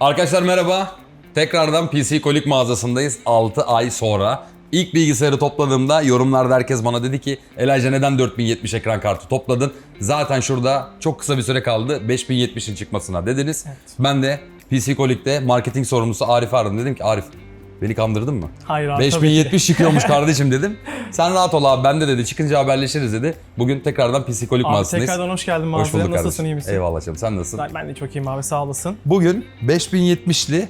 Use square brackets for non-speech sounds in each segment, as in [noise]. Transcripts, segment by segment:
Arkadaşlar merhaba. Tekrardan PC Kolik mağazasındayız 6 ay sonra. İlk bilgisayarı topladığımda yorumlarda herkes bana dedi ki Elijah neden 4070 ekran kartı topladın? Zaten şurada çok kısa bir süre kaldı 5070'in çıkmasına dediniz. Ben de PC Kolik'te marketing sorumlusu Arif'i aradım. Dedim ki Arif beni kandırdın mı? Hayır abi tabii ki. 5070 çıkıyormuş [laughs] kardeşim dedim. Sen rahat ol abi bende dedi. Çıkınca haberleşiriz dedi. Bugün tekrardan PC Kolik Abi mağazasındayız. tekrardan hoş geldin Hoş mağazaya. bulduk Nasılsın kardeşim. iyi misin? Eyvallah canım. Sen nasılsın? Ben, de çok iyiyim abi sağ olasın. Bugün 5070'li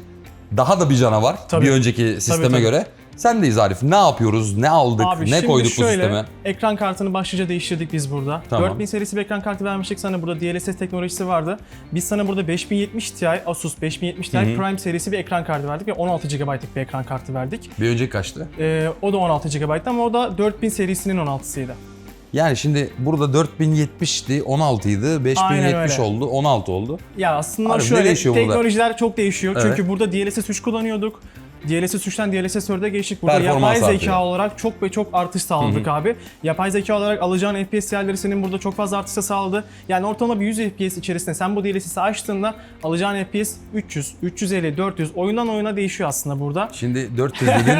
daha da bir canavar Tabii. bir önceki sisteme tabii. göre. Sendeyiz Arif. Ne yapıyoruz? Ne aldık? Abi ne koyduk şöyle, bu sisteme? ekran kartını başlıca değiştirdik biz burada. Tamam. 4000 serisi bir ekran kartı vermiştik sana burada DLSS teknolojisi vardı. Biz sana burada 5070 Ti, Asus 5070 Ti Prime serisi bir ekran kartı verdik ve 16 GB'lık bir ekran kartı verdik. Bir önceki kaçtı? Ee, o da 16 GB'dı ama o da 4000 serisinin 16'sıydı. Yani şimdi burada 4070'ti, 16 idi. 5070 Aynen öyle. oldu, 16 oldu. Ya aslında ne şöyle değişiyor burada? teknolojiler çok değişiyor. Evet. Çünkü burada DLSS 3 kullanıyorduk. DLSS 3'ten DLSS 4'e geçtik. Burada Performans yapay zeka artıyor. olarak çok ve çok artış sağladık abi. Yapay zeka olarak alacağın FPS değerleri senin burada çok fazla artış da sağladı. Yani ortalama bir 100 FPS içerisinde sen bu DLSS'i açtığında alacağın FPS 300, 350, 400 oyundan oyuna değişiyor aslında burada. Şimdi 400 dedin.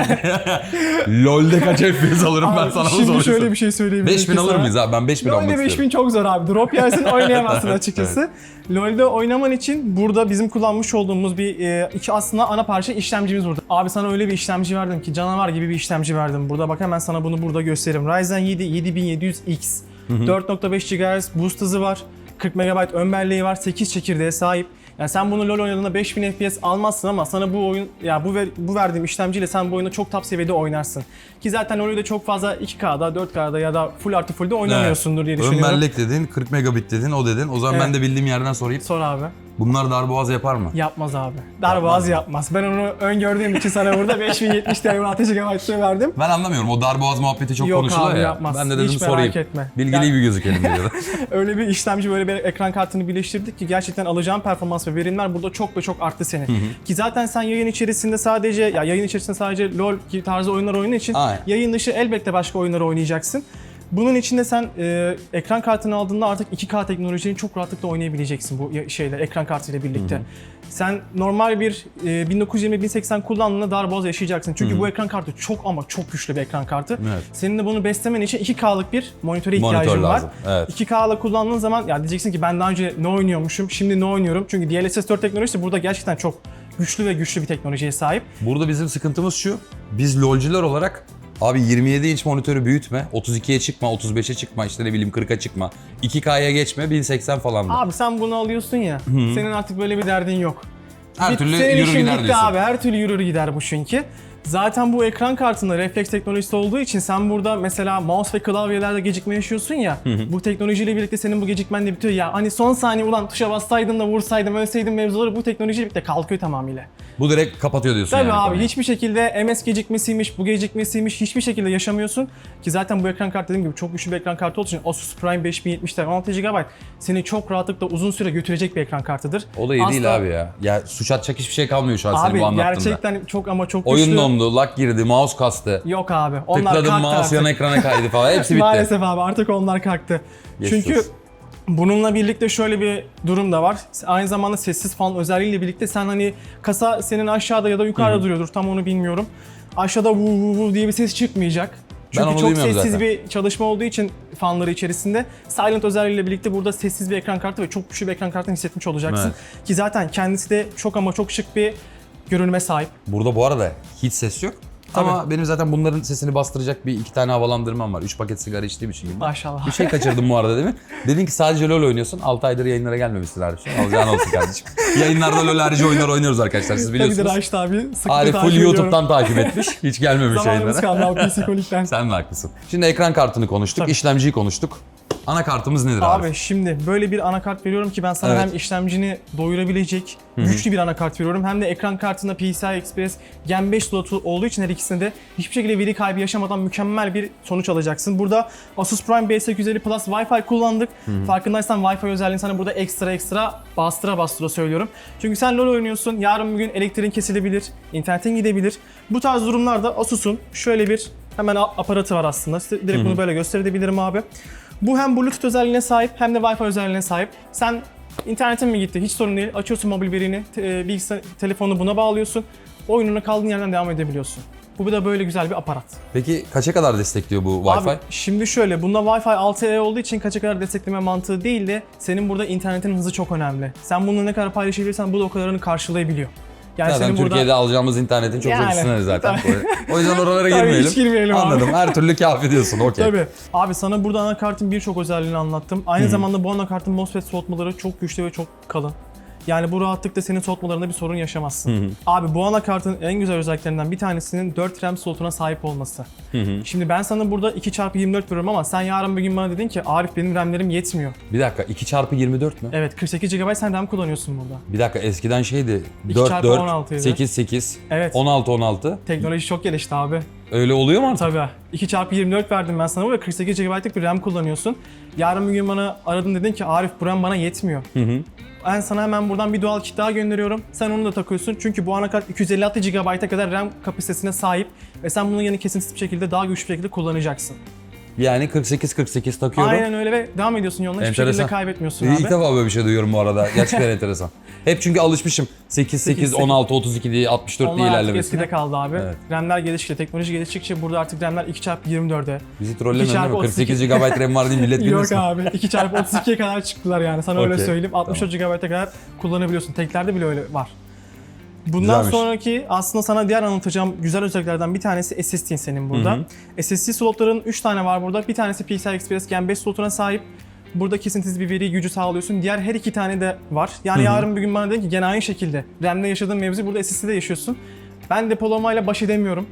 [laughs] LoL'de kaç FPS alırım ben Abi, sana onu Şimdi şöyle bir şey söyleyebilirim 5000 ki alır mıyız abi? Ben 5000 almak LoL'de istiyorum. 5000 çok zor abi. Drop yersin [laughs] oynayamazsın açıkçası. LoL'de oynaman için burada bizim kullanmış olduğumuz bir e, iki aslında ana parça işlemcimiz burada. Abi sana öyle bir işlemci verdim ki canavar gibi bir işlemci verdim. Burada bak hemen sana bunu burada göstereyim. Ryzen 7 7700X 4.5 GHz boost hızı var. 40 MB ön belleği var. 8 çekirdeğe sahip. Yani sen bunu LoL oynadığında 5000 FPS almazsın ama sana bu oyun ya bu ver, bu verdiğim işlemciyle sen bu oyunu çok top seviyede oynarsın. Ki zaten LoL'ü de çok fazla 2K'da, 4K'da ya da full artı full'de oynamıyorsundur diye Ön düşünüyorum. bellek dedin, 40 megabit dedin, o dedin. O zaman Evet. ben de bildiğim yerden sorayım. Sor abi. Bunlar darboğaz yapar mı? Yapmaz abi. Darboğaz yapmaz. Ben onu öngördüğüm için sana burada 5070 Ti 16 GB'ı verdim. Ben anlamıyorum. O darboğaz muhabbeti çok Yok konuşuluyor abi, ya. yapmaz. Ben de dedim Hiç merak sorayım. etme. Bilgili Yani- bir gözükelim diye. [laughs] Öyle bir işlemci böyle bir ekran kartını birleştirdik ki gerçekten alacağın performans ve verimler burada çok ve çok arttı senin. Ki zaten sen yayın içerisinde sadece ya yayın içerisinde sadece LoL tarzı oyunlar oynadığı için Aynen. yayın dışı elbette başka oyunları oynayacaksın. Bunun içinde sen e, ekran kartını aldığında artık 2K teknolojini çok rahatlıkla oynayabileceksin bu ya- şeyle ekran kartıyla birlikte. Sen normal bir e, 1920-1080 kullandığında darboğaz yaşayacaksın. Çünkü bu ekran kartı çok ama çok güçlü bir ekran kartı. Evet. Senin de bunu beslemen için 2K'lık bir monitöre Monitör ihtiyacın var. lazım, evet. 2K'la kullandığın zaman ya diyeceksin ki ben daha önce ne oynuyormuşum, şimdi ne oynuyorum. Çünkü DLSS 4 teknolojisi burada gerçekten çok güçlü ve güçlü bir teknolojiye sahip. Burada bizim sıkıntımız şu. Biz LoL'cular olarak abi 27 inç monitörü büyütme, 32'ye çıkma, 35'e çıkma, işte ne bileyim 40'a çıkma. 2K'ya geçme, 1080 falan. Abi sen bunu alıyorsun ya, senin artık böyle bir derdin yok. Her Bit- türlü senin yürür işin gider bitti diyorsun. abi. Her türlü yürür gider bu çünkü. Zaten bu ekran kartında refleks teknolojisi olduğu için sen burada mesela mouse ve klavyelerde gecikme yaşıyorsun ya. bu teknolojiyle birlikte senin bu gecikmen de bitiyor ya. Hani son saniye ulan tuşa bassaydın da vursaydım ölseydim mevzuları bu teknolojiyle birlikte kalkıyor tamamıyla. Bu direkt kapatıyor diyorsun Tabii yani. abi konuyu. hiçbir şekilde MS gecikmesiymiş, bu gecikmesiymiş hiçbir şekilde yaşamıyorsun. Ki zaten bu ekran kartı dediğim gibi çok güçlü bir ekran kartı olduğu için Asus Prime 5070 Ti 16 GB seni çok rahatlıkla uzun süre götürecek bir ekran kartıdır. O da iyi değil Asla- abi ya. Ya suç atacak hiçbir şey kalmıyor şu an senin Abi bu anlattığında. gerçekten çok ama çok güçlü. Oyun dondu, lag girdi, mouse kastı. Yok abi. Onlar Tıkladım kalktı mouse artık. yan ekrana kaydı falan. Hepsi [laughs] bitti. Maalesef abi artık onlar kalktı. Geçmiş Çünkü bununla birlikte şöyle bir durum da var. Aynı zamanda sessiz falan özelliğiyle birlikte sen hani kasa senin aşağıda ya da yukarıda duruyordur tam onu bilmiyorum. Aşağıda vu vu vu diye bir ses çıkmayacak. Çünkü onu çok sessiz zaten. bir çalışma olduğu için fanları içerisinde Silent özelliğiyle birlikte burada sessiz bir ekran kartı ve çok güçlü bir ekran kartını hissetmiş olacaksın. Ki zaten kendisi de çok ama çok şık bir görünüme sahip. Burada bu arada hiç ses yok. Tabii. Ama benim zaten bunların sesini bastıracak bir iki tane havalandırmam var. Üç paket sigara içtiğim için. gibi. Maşallah. Bir şey kaçırdım bu arada değil mi? [laughs] Dedin ki sadece LoL oynuyorsun. 6 aydır yayınlara gelmemişsin Arif'cim. Alacağın olsun kardeşim. Yayınlarda LoL harici oyunlar oynuyoruz arkadaşlar siz Tabii de biliyorsunuz. Raşit abi Arif full ediyorum. YouTube'dan takip etmiş. Hiç gelmemiş Zamanımız yayınlara. kaldı abi psikolikten. Sen de haklısın. Şimdi ekran kartını konuştuk, Tabii. işlemciyi konuştuk. Anakartımız nedir abi? Abi şimdi böyle bir anakart veriyorum ki ben sana Evet. hem işlemcini doyurabilecek güçlü bir anakart veriyorum hem de ekran kartında PCI Express Gen 5 slotu olduğu için her ikisinde de hiçbir şekilde veri kaybı yaşamadan mükemmel bir sonuç alacaksın. Burada Asus Prime B850 Plus Wi-Fi kullandık. Farkındaysan Wi-Fi özelliğini sana burada ekstra ekstra bastıra bastıra söylüyorum. Çünkü sen LoL oynuyorsun. Yarın bir gün elektriğin kesilebilir, internetin gidebilir. Bu tarz durumlarda Asus'un şöyle bir hemen a- aparatı var aslında. Size direkt bunu böyle gösterebilirim abi. Bu hem Bluetooth özelliğine sahip hem de Wi-Fi özelliğine sahip. Sen İnternetin mi gitti? Hiç sorun değil. Açıyorsun mobil verini, te- e, bilgisayar, telefonu buna bağlıyorsun. Oyununa kaldığın yerden devam edebiliyorsun. Bu da böyle güzel bir aparat. Peki kaça kadar destekliyor bu Wi-Fi? Abi şimdi şöyle, bunda Wi-Fi 6E olduğu için kaça kadar destekleme mantığı değil de senin burada internetin hızı çok önemli. Sen bunu ne kadar paylaşabilirsen bu da o kadarını karşılayabiliyor. Yani Zaten senin Türkiye'de burada alacağımız internetin çok Yani, sınırı zaten. [laughs] o yüzden oralara Tabii, girmeyelim. hiç girmeyelim abi. Anladım. Her türlü kafi diyorsun. Okey. Tabii. Abi sana burada anakartın birçok özelliğini anlattım. Aynı zamanda bu anakartın MOSFET soğutmaları çok güçlü ve çok kalın. Yani bu rahatlıkla senin soğutmalarında bir sorun yaşamazsın. Abi bu anakartın en güzel özelliklerinden bir tanesinin 4 RAM slotuna sahip olması. Şimdi ben sana burada 2x24 veriyorum ama sen yarın bir gün bana dedin ki Arif benim RAM'lerim yetmiyor. Bir dakika 2 çarpı 24 mü? Evet 48 GB sen RAM kullanıyorsun burada. Bir dakika eskiden şeydi. İki 4 çarpı 4 16 'ydı. 8 8 Evet. 16 16. Teknoloji çok gelişti abi. Öyle oluyor mu artık? Tabii. 2x24 verdim ben sana burada 48 GB'lık bir RAM kullanıyorsun. Yarın bir gün bana aradın dedin ki Arif bu RAM bana yetmiyor. Ben sana hemen buradan bir doğal kit daha gönderiyorum. Sen onu da takıyorsun. Çünkü bu anakart 256 GB'a kadar RAM kapasitesine sahip ve sen bunu yine kesintisiz bir şekilde daha güçlü bir şekilde kullanacaksın. Yani 48 48 takıyorum. Aynen öyle ve devam ediyorsun yoluna hiçbir Enteresan. şekilde kaybetmiyorsun İlk abi. defa böyle bir şey duyuyorum bu arada. Gerçekten [laughs] enteresan. Hep çünkü alışmışım. 8 8 8, 16 32 diye 64 diye Onlar artık ilerlemesine. eskide kaldı abi. Evet. RAM'ler geliştikçe, teknoloji geliştikçe burada artık RAM'ler 2x24'e. Bizi trollemiyorsun değil mi? çarpı 48 GB RAM var diye millet [laughs] Yok bilmesin. abi 2x32'ye kadar çıktılar yani sana öyle [laughs] Okey, söyleyeyim. 64 GB'a kadar kullanabiliyorsun. Teklerde bile öyle var. Bundan Güzelmiş. sonraki aslında sana diğer anlatacağım güzel özelliklerden bir tanesi SSD'in senin burada. SSD slotların 3 tane var burada. Bir tanesi PCI Express Gen 5 slotuna sahip. Burada kesintisiz bir veri gücü sağlıyorsun. Diğer her iki tane de var. Yani yarın bir gün bana dedin ki gene aynı şekilde RAM'de yaşadığın mevzu burada SSD'de yaşıyorsun. Ben depolamayla baş edemiyorum.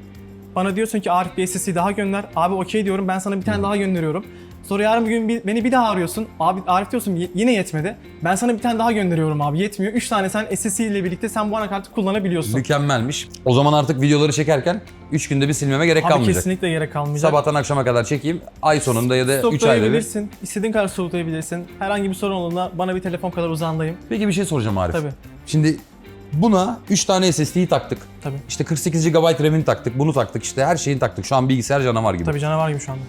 Bana diyorsun ki Arif bir SSD daha gönder. Abi okey diyorum ben sana bir tane daha gönderiyorum. Sonra yarın bir gün bir- beni bir daha arıyorsun. Abi Arif diyorsun "Y- yine yetmedi. Ben sana bir tane daha gönderiyorum abi yetmiyor. 3 tane sen SSD ile birlikte sen bu anakartı kullanabiliyorsun. Mükemmelmiş. O zaman artık videoları çekerken 3 günde bir silmeme gerek Abi kalmayacak. kesinlikle gerek kalmayacak. Sabahtan akşama kadar çekeyim. Ay sonunda ya da 3 ayda bir. İstediğin kadar stoklayabilirsin. Herhangi bir sorun olduğunda bana bir telefon kadar uzağındayım. Peki bir şey soracağım Arif. Tabii. Şimdi buna 3 tane SSD'yi taktık. Tabii. İşte 48 GB RAM'ini taktık, bunu taktık işte her şeyini taktık. Şu an bilgisayar canavar gibi. Tabii canavar gibi şu anda.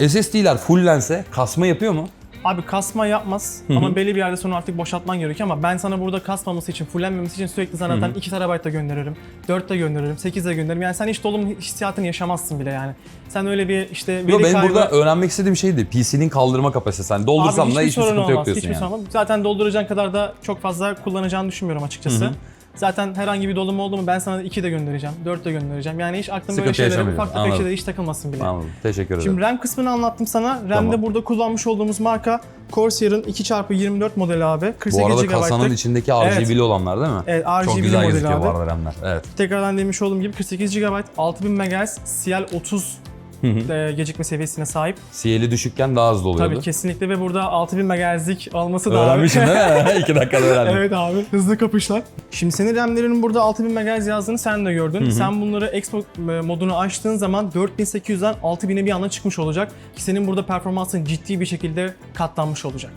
SSD'ler fulllense kasma yapıyor mu? Abi kasma yapmaz ama belli bir yerde sonra artık boşaltman gerekiyor ama ben sana burada kasmaması için, fullenmemesi için sürekli zaten 2 TB da gönderirim, 4 de gönderirim, 8 de gönderirim. Yani sen hiç dolum hissiyatını yaşamazsın bile yani. Sen öyle bir işte veri Yok benim kaybı... burada öğrenmek istediğim şeydi. PC'nin kaldırma kapasitesi. Hani doldursam Abi da hiçbir hiçbir sorun sıkıntı yok olmaz, diyorsun hiçbir yani. sorun olmaz. Zaten dolduracağın kadar da çok fazla kullanacağını düşünmüyorum açıkçası. Zaten herhangi bir dolum oldu mu ben sana 2 de göndereceğim, 4 de göndereceğim. Yani hiç aklında böyle Sıkıntı şeylere, ufak tefek Anladım. şeylere hiç takılmasın bile. Anladım. Teşekkür ederim. Şimdi RAM kısmını anlattım sana. RAM'de Tamam. burada kullanmış olduğumuz marka Corsair'ın 2x24 modeli abi. 48 bu arada GB'lık. kasanın içindeki RGB'li olanlar değil mi? Evet, Çok güzel modeli gözüküyor bu abi. arada RAM'ler. Evet. Tekrardan demiş olduğum gibi 48 GB, 6000 MHz, CL30 e, gecikme seviyesine sahip. CL'i düşükken daha hızlı oluyordu. Tabii kesinlikle ve burada 6000 MHz'lik olması da abi. Öğrenmişsin değil mi? [laughs] 2 dakikada öğrendim. Evet abi hızlı kapışlar. Şimdi senin RAM'lerinin burada 6000 MHz yazdığını sen de gördün. Sen bunları Expo modunu açtığın zaman 4800'den 6000'e bir anda çıkmış olacak. Ki senin burada performansın ciddi bir şekilde katlanmış olacak.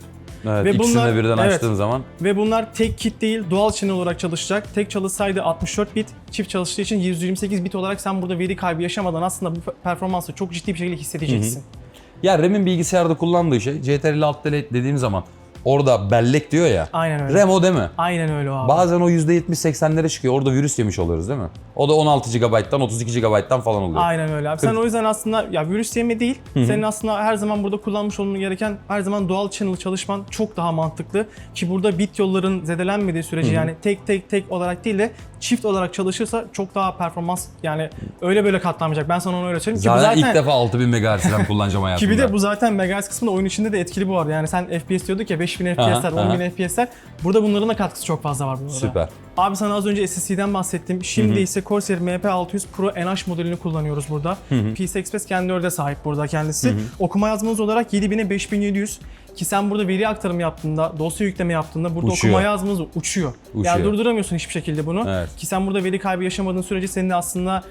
Evet, Ve ikisini bunlar- de birden evet. açtığın zaman Ve bunlar tek kit değil, dual channel olarak çalışacak. Tek çalışsaydı 64 bit, çift çalıştığı için 128 bit olarak sen burada veri kaybı yaşamadan aslında bu performansı çok ciddi bir şekilde hissedeceksin. Ya RAM'in bilgisayarda kullandığı şey CTRL Alt Delete dediğim zaman orada bellek diyor ya. Aynen öyle. RAM o değil mi? Aynen öyle abi. Bazen o %70-80'lere çıkıyor. Orada virüs yemiş oluyoruz değil mi? O da 16 GB'dan 32 GB'dan falan oluyor. Aynen öyle abi. Sen o yüzden aslında ya virüs yeme değil. Senin aslında her zaman burada kullanmış olman gereken her zaman dual channel çalışman çok daha mantıklı. Ki burada bit yolların zedelenmediği sürece yani tek tek tek olarak değil de çift olarak çalışırsa çok daha performans yani öyle böyle katlanmayacak. Ben sana onu öyle söyleyeyim. Ki bu Zaten, zaten ilk defa 6000 MHz RAM kullanacağım hayatımda. Ki bir de bu zaten Megahertz kısmında oyun içinde de etkili bu arada. Yani sen FPS diyorduk ya 5000 FPS'ler, aha. 10000 FPS'ler. Burada bunların da katkısı çok fazla var burada. Süper. Abi sana az önce SSD'den bahsettim. Şimdi ise Corsair MP600 Pro NH modelini kullanıyoruz burada. PCI Express kendi örde sahip burada kendisi. Okuma yazmanız olarak 7000'e 5700 ki sen burada veri aktarımı yaptığında, dosya yükleme yaptığında burada Uçuyor. okuma yazmanız uçuyor. Uçuyor. Yani durduramıyorsun hiçbir şekilde bunu. Evet. Ki sen burada veri kaybı yaşamadığın sürece senin aslında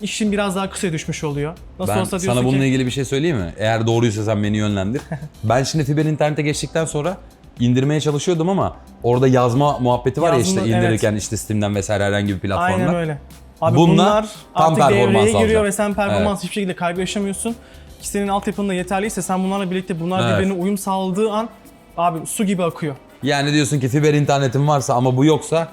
işin biraz daha kısaya düşmüş oluyor. Nasıl Ben olsa diyorsun sana bununla ki ilgili bir şey söyleyeyim mi? Eğer doğruysa sen beni yönlendir. [laughs] ben şimdi fiber internete geçtikten sonra indirmeye çalışıyordum ama orada yazma muhabbeti var ya Yazma, işte indirirken işte Steam'den vesaire herhangi bir platformdan. Aynen öyle. Abi Bunlar bunlar, tam artık devreye giriyor alacak. ve sen performans hiçbir şekilde kaybı yaşamıyorsun. Ki senin altyapın da yeterliyse sen bunlarla birlikte bunlar Evet. birbirine uyum sağladığı an abi su gibi akıyor. Yani diyorsun ki fiber internetin varsa ama bu yoksa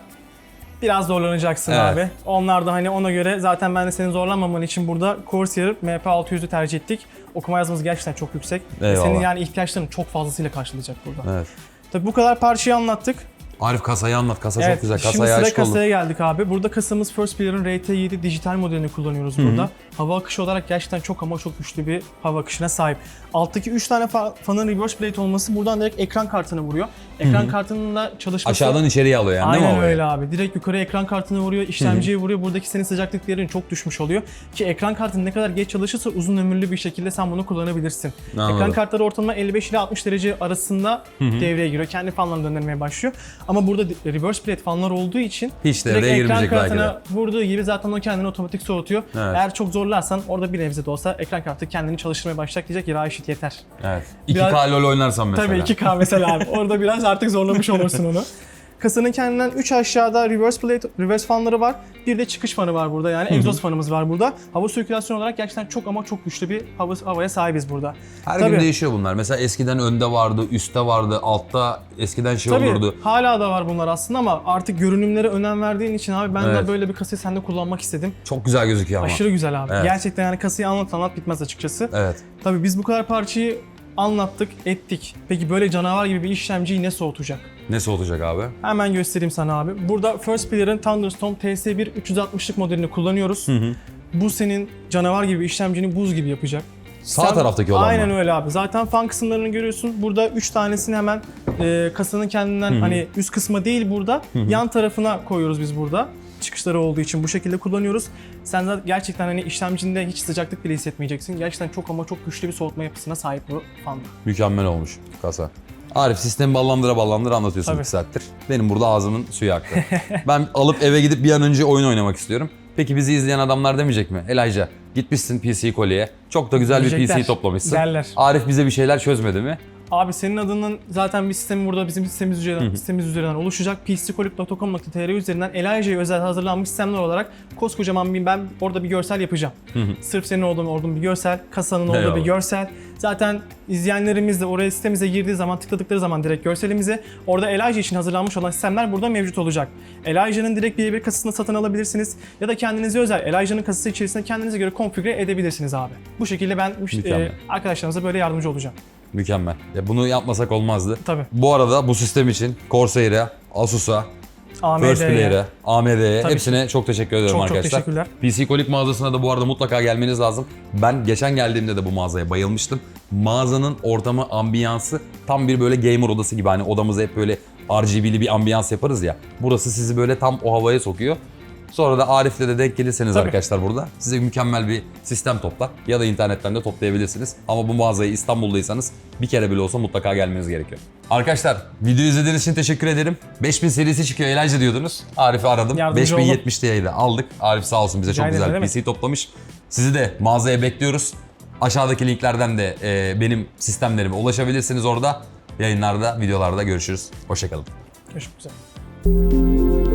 Biraz zorlanacaksın Evet. abi. Onlar da hani ona göre zaten ben de seni zorlamaman için burada Corsair MP600'ü tercih ettik. Okuma yazmamız gerçekten çok yüksek. Ve Eyvallah. Senin yani ihtiyaçlarını çok fazlasıyla karşılayacak burada. Evet. Tabii bu kadar parçayı anlattık. Arif kasayı anlat. Kasa Evet, çok güzel. şimdi Kasaya sıra aşık oldum. kasaya geldik abi. Burada kasamız First Pillar'ın RT7 dijital modelini kullanıyoruz burada. Hava akışı olarak gerçekten çok ama çok güçlü bir hava akışına sahip. Alttaki 3 tane fa- fanın reverse plate olması buradan direkt ekran kartına vuruyor. Ekran kartının da çalışması... Aşağıdan içeriye alıyor yani değil mi Aynen öyle abi. Direkt yukarı ekran kartına vuruyor, işlemciye vuruyor. Buradaki senin sıcaklık değerin çok düşmüş oluyor. Ki ekran kartın ne kadar geç çalışırsa uzun ömürlü bir şekilde sen bunu kullanabilirsin. Anladım. Ekran kartları ortalama 55 ile 60 derece arasında devreye giriyor. Kendi fanlarını döndürmeye başlıyor. Ama burada reverse plate fanlar olduğu için Hiç direkt devreye ekran girmeyecek belki kartına vurduğu gibi zaten o kendini otomatik soğutuyor. Evet. Eğer çok zorlarsan orada bir nebze de olsa ekran kartı kendini çalıştırmaya başlayacak diyecek ya eşit yeter. Evet. 2K Biraz- LoL oynarsan mesela. Tabii 2K mesela abi. [laughs] Orada biraz artık zorlamış olursun onu. [laughs] Kasanın kendinden 3 aşağıda reverse plate, reverse fanları var. Bir de çıkış fanı var burada yani egzoz fanımız var burada. Hava sirkülasyonu olarak gerçekten çok ama çok güçlü bir hava, havaya sahibiz burada. Her Tabii. gün değişiyor bunlar. Mesela eskiden önde vardı, üstte vardı, altta eskiden şey Tabii olurdu. hala da var bunlar aslında ama artık görünümlere önem verdiğin için abi ben Evet. de böyle bir kasayı sende kullanmak istedim. Çok güzel gözüküyor ama. Aşırı güzel abi. Evet. Gerçekten yani kasayı anlat anlat bitmez açıkçası. Evet. Tabii biz bu kadar parçayı anlattık, ettik. Peki böyle canavar gibi bir işlemciyi ne soğutacak? Ne soğutacak abi? Hemen göstereyim sana abi. Burada First Pillar'ın Thunderstorm TS1 360'lık modelini kullanıyoruz. Bu senin canavar gibi işlemcini buz gibi yapacak. Sağ taraftaki olan mı? Aynen öyle abi. Zaten fan kısımlarını görüyorsun. Burada 3 tanesini hemen e, kasanın kendinden hani üst kısma değil burada yan tarafına koyuyoruz biz burada. Çıkışları olduğu için bu şekilde kullanıyoruz. Sen zaten gerçekten hani işlemcinde hiç sıcaklık bile hissetmeyeceksin. Gerçekten çok ama çok güçlü bir soğutma yapısına sahip bu fanda. Mükemmel olmuş kasa. Arif sistemi ballandıra ballandıra anlatıyorsun Tabii. 2 saattir. Benim burada ağzımın suyu aktı. [laughs] ben alıp eve gidip bir an önce oyun oynamak istiyorum. Peki bizi izleyen adamlar demeyecek mi? Elijah gitmişsin PC Kolye'ye. Çok da güzel bir Diyecekler, PC toplamışsın. derler. Arif bize bir şeyler çözmedi mi? Abi senin adının zaten bir sistemi burada bizim sistemimiz üzerinden, sistemimiz üzerinden oluşacak. pckolip.com.tr üzerinden Elijah'ya özel hazırlanmış sistemler olarak koskocaman bir ben orada bir görsel yapacağım. Sırf senin olduğun olduğun bir görsel, kasanın olduğu Eyvallah. bir görsel. Zaten izleyenlerimiz de oraya sitemize girdiği zaman tıkladıkları zaman direkt görselimize orada Elijah için hazırlanmış olan sistemler burada mevcut olacak. Elijah'ın direkt birebir kasasını satın alabilirsiniz ya da kendinize özel Elijah'ın kasası içerisinde kendinize göre konfigüre edebilirsiniz abi. Bu şekilde ben müş- Mükemmel. e, arkadaşlarımıza böyle yardımcı olacağım. Mükemmel. Ya bunu yapmasak olmazdı. Tabii. Bu arada bu sistem için Corsair'e, Asus'a, First AMD'ye. Player'e, AMD'ye hepsine çok teşekkür ediyorum Çok çok arkadaşlar. teşekkürler. PC Kolik mağazasına da bu arada mutlaka gelmeniz lazım. Ben geçen geldiğimde de bu mağazaya bayılmıştım. Mağazanın ortamı, ambiyansı tam bir böyle gamer odası gibi. Hani odamıza hep böyle RGB'li bir ambiyans yaparız ya. Burası sizi böyle tam o havaya sokuyor. Sonra da Arif'le de denk gelirseniz Tabii. arkadaşlar burada size mükemmel bir sistem toplar. Ya da internetten de toplayabilirsiniz. Ama bu mağazayı İstanbul'daysanız bir kere bile olsa mutlaka gelmeniz gerekiyor. Arkadaşlar video izlediğiniz için teşekkür ederim. 5000 serisi çıkıyor Elijah diyordunuz. Arif'i aradım. Yardımcı 5070 diye aldık. Arif sağ olsun bize Rica çok güzel. PC toplamış. Sizi de mağazaya bekliyoruz. Aşağıdaki linklerden de e, benim sistemlerime ulaşabilirsiniz orada. Yayınlarda, videolarda görüşürüz. Hoşçakalın. Görüşmek üzere.